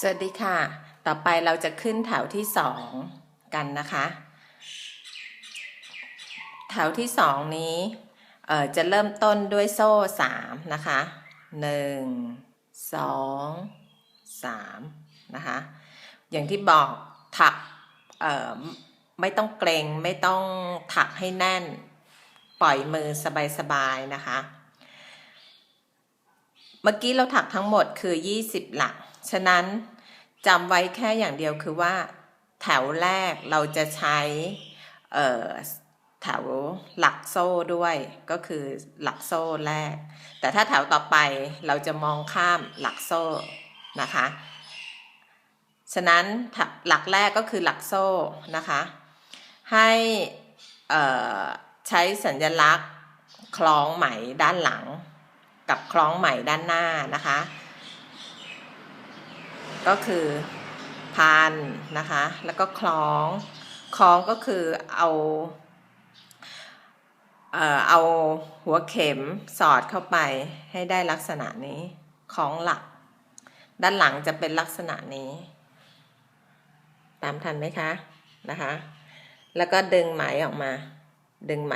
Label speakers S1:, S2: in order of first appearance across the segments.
S1: สวัสดีค่ะ ต่อไปเราจะขึ้นแถวที่สองกันนะคะ แถวที่สองนี้จะเริ่มต้นด้วยโซ่สามนะคะหนึ่งสองสามนะคะ อย่างที่บอกถักไม่ต้องเกรงไม่ต้องถักให้แน่น ปล่อยมือสบายๆนะคะ เมื่อกี้เราถักทั้งหมดคือ 20 หลัก ฉะนั้นจำไว้แค่อย่างเดียวคือว่า แถวแรกเราจะใช้แถวหลักโซ่ด้วยก็คือหลักโซ่แรก แต่ถ้าแถวต่อไปเราจะมองข้ามหลักโซ่นะคะ ฉะนั้นหลักแรกก็คือหลักโซ่นะคะ ให้ใช้สัญลักษณ์คล้องไหมด้านหลัง กับคล้องไหมด้านหน้านะคะ ก็คือพันนะคะ แล้วก็คล้อง คล้องก็คือเอาเอ่อเอาหัวเข็มสอดเข้าไปให้ได้ลักษณะนี้คล้องหลัก ด้านหลังจะเป็นลักษณะนี้ ตามทันไหมคะนะคะ แล้วก็ดึงไหมออกมา ดึงไหม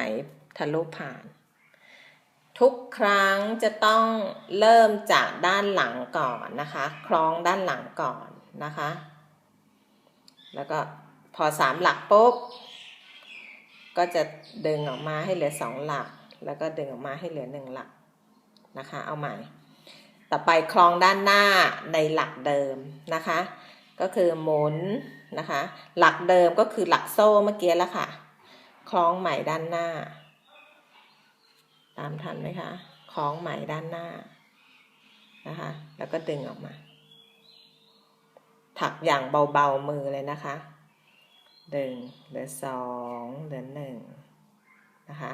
S1: ทะลุผ่าน ทุกครั้งจะต้องเริ่มจากด้านหลังก่อนนะคะ คล้องด้านหลังก่อนนะคะ แล้วก็พอสามหลักปุ๊บ ก็จะดึงออกมาให้เหลือสองหลัก แล้วก็ดึงออกมาให้เหลือหนึ่งหลักนะคะ เอาใหม่ ต่อไปคล้องด้านหน้าในหลักเดิมนะคะ ก็คือหมุนนะคะ หลักเดิมก็คือหลักโซ่เมื่อกี้แล้วค่ะ คล้องใหม่ด้านหน้า ตามทันไหมคะคล้องไหมด้านหน้านะคะ แล้วก็ดึงออกมา ถักอย่างเบาๆมือเลยนะคะดึงเหลือสองเหลือหนึ่งนะคะ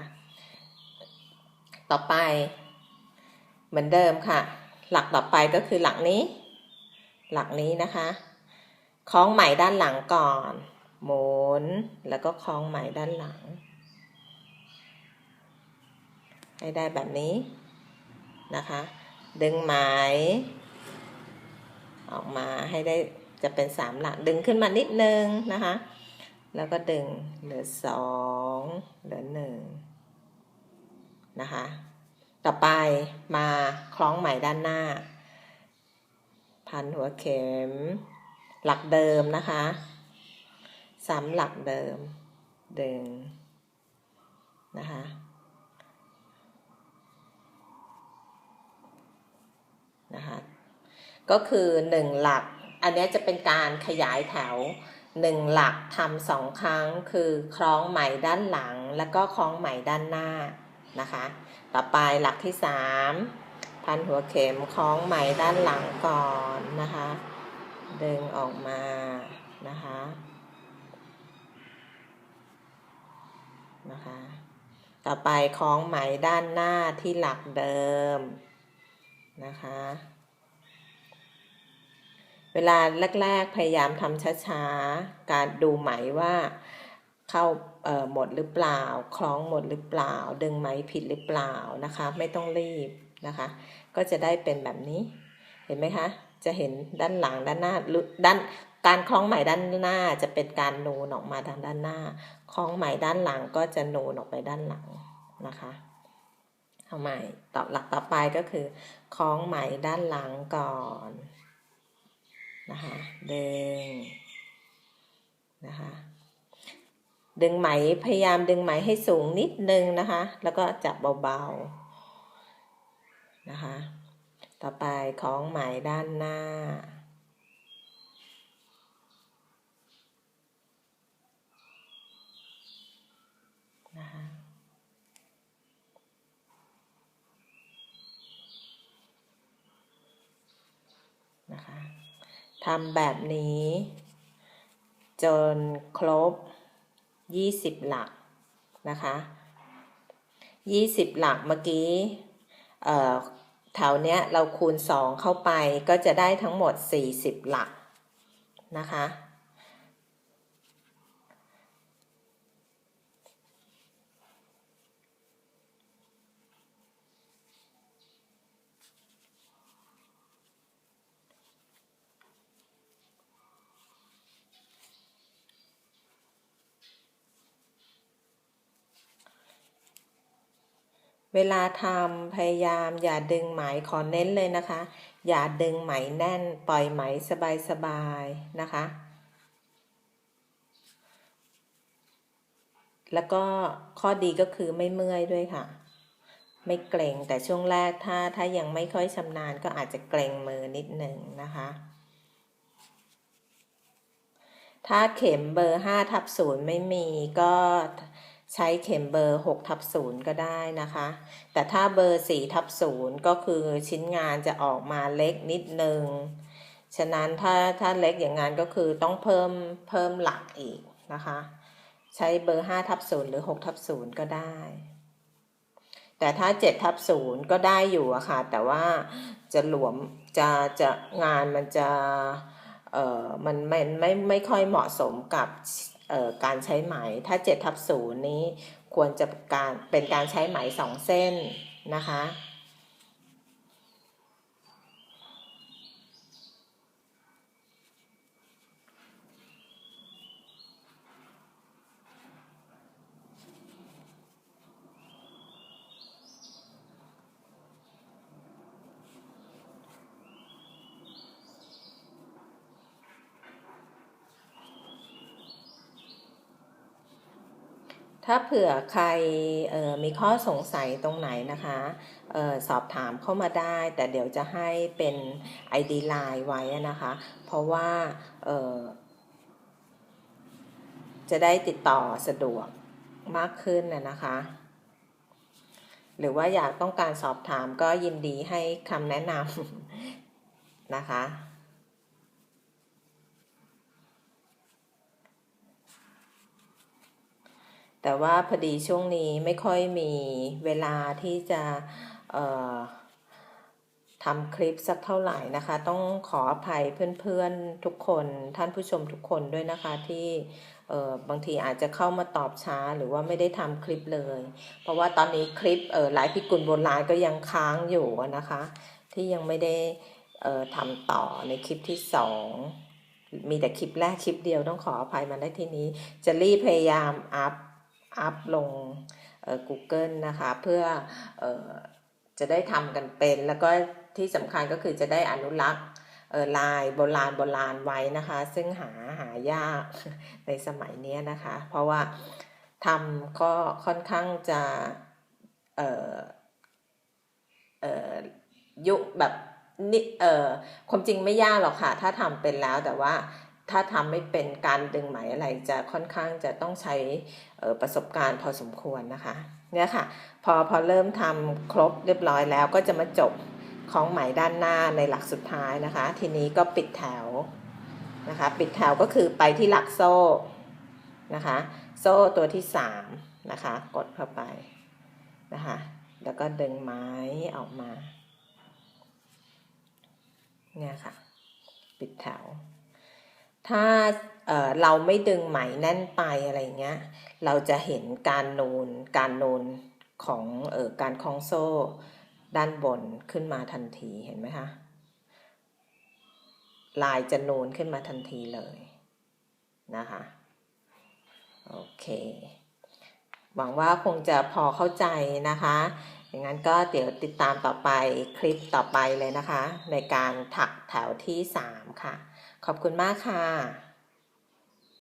S1: ต่อไป เหมือนเดิมค่ะ หลักต่อไปก็คือหลักนี้ หลักนี้นะคะคล้องไหมด้านหลังก่อน หมุนแล้วก็คล้องไหมด้านหลัง ให้ได้แบบนี้นะคะ ดึงไหมออกมาให้ได้จะเป็นสามหลักดึงขึ้นมานิดนึงนะคะ แล้วก็ดึงเหลือสองเหลือหนึ่งนะคะ ต่อไปมาคล้องไหมด้านหน้า พันหัวเข็ม หลักเดิมนะคะสามหลักเดิมดึงนะคะ นะคะก็คือหนึ่งหลัก อันนี้จะเป็นการขยายแถวหนึ่งหลักทำสองครั้งคือคล้องไหมด้านหลัง แล้วก็คล้องไหมด้านหน้านะคะ ต่อไปหลักที่สามพันหัวเข็มคล้องไหมด้านหลังก่อนนะคะ ดึงออกมานะคะนะคะ ต่อไปคล้องไหมด้านหน้าที่หลักเดิม นะคะ เวลาแรกๆพยายามทำช้าๆ การดูไหมว่าเข้าหมดหรือเปล่า คล้องหมดหรือเปล่า ดึงไหมผิดหรือเปล่านะคะ ไม่ต้องรีบนะคะ ก็จะได้เป็นแบบนี้ เห็นไหมคะ จะเห็นด้านหลังด้านหน้าด้านการคล้องไหมด้านหน้าจะเป็นการนูนออกมาทางด้านหน้า คล้องไหมด้านหลังก็จะนูนออกไปด้านหลังนะคะ เอาใหม่ต่อหลักต่อไปก็คือคล้องไหมด้านหลังก่อนนะคะดึงนะคะดึงไหมพยายามดึงไหมให้สูงนิดนึงนะคะ แล้วก็จับเบาๆนะคะ ต่อไปคล้องไหมด้านหน้านะคะนะคะ ทำแบบนี้ จนครบ 20 หลักนะคะ20 หลักเมื่อกี้เอ่อแถวเนี้ยเราคูณ 2 เข้าไปก็จะได้ทั้งหมด 40 หลักนะคะ เวลาทำพยายามอย่าดึงไหมขอเน้นเลยนะคะ อย่าดึงไหมแน่นปล่อยไหมสบายๆนะคะ แล้วก็ข้อดีก็คือไม่เมื่อยด้วยค่ะ ไม่เกรงแต่ช่วงแรกถ้าถ้ายังไม่ค่อยชำนาญก็อาจจะเกรงมือนิดหนึ่งนะคะถ้าเข็มเบอร์5ทับ0ไม่มีก็ ใช้เข็มเบอร์6ทับ0ก็ได้นะคะ แต่ถ้าเบอร์4ทับ0ก็คือชิ้นงานจะออกมาเล็กนิดนึง ฉะนั้นถ้าถ้าเล็กอย่างนั้นก็คือต้องเพิ่มเพิ่มหลักอีกนะคะ ใช้เบอร์5ทับ0หรือ6ทับ0ก็ได้ แต่ถ้า7ทับ0ก็ได้อยู่อะค่ะ แต่ว่าจะหลวมจะจะงานมันจะเอ่อมันไม่ไม่ไม่ค่อยเหมาะสมกับ การใช้ไหมถ้า7ทับ0นี้ควรจะการเป็นการใช้ไหม2เส้นนะคะ ถ้าเผื่อใครมีข้อสงสัยตรงไหนนะคะออสอบถามเข้ามาได้ แต่เดี๋ยวจะให้เป็น ID Line ไว้นะคะ เพราะว่าจะได้ติดต่อสะดวกมากขึ้นนะคะ หรือว่าอยากต้องการสอบถามก็ยินดีให้คำแนะนำนะคะ แต่ว่าพอดีช่วงนี้ไม่ค่อยมีเวลาที่จะทำคลิปสักเท่าไหร่นะคะ ต้องขออภัยเพื่อนๆทุกคนท่านผู้ชมทุกคนด้วยนะคะที่บางทีอาจจะเข้ามาตอบช้าหรือว่าไม่ได้ทำคลิปเลย เพราะว่าตอนนี้คลิปหลายพิกุลโบราณก็ยังค้างอยู่นะคะ ที่ยังไม่ได้ทำต่อในคลิปที่สองมีแต่คลิปแรกคลิปเดียวต้องขออภัยมาได้ที่นี้ จะรีบพยายามอัพ อัพลง Google นะคะ เพื่อออจะได้ทำกันเป็น แล้วก็ที่สำคัญก็คือจะได้อนุรักษ์ลายโบราณโบราณไว้นะคะ ซึ่งหาหายากในสมัยนี้นะคะ เพราะว่าทำก็ค่อนข้างจะเอ่ยุคแบบนิเออความจริงไม่ยากหรอกค่ะ ถ้าทำเป็นแล้วแต่ว่า ถ้าทำไม่เป็นการดึงไหมอะไรจะค่อนข้างจะต้องใช้ประสบการณ์พอสมควรนะคะเนี่ยค่ะพอพอเริ่มทำครบเรียบร้อยแล้วก็จะมาจบของไหมด้านหน้าในหลักสุดท้ายนะคะ ทีนี้ก็ปิดแถวนะคะ ปิดแถวก็คือไปที่หลักโซ่นะคะ โซ่ตัวที่สามนะคะ กดเข้าไปนะคะ แล้วก็ดึงไม้ออกมา เนี่ยค่ะ ปิดแถว ถ้าเเราไม่ดึงไหมแน่นไปอะไรเงี้ย เราจะเห็นการนูน การนูนของออการคล้องโซ่ด้านบนขึ้นมาทันทีเห็นไหมคะ ลายจะนูนขึ้นมาทันทีเลยนะคะ โอเค หวังว่าคงจะพอเข้าใจนะคะ อย่างนั้นก็เดี๋ยวติดตามต่อไปคลิปต่อไปเลยนะคะ ในการถักแถวที่ 3 ค่ะ ขอบคุณมากค่ะ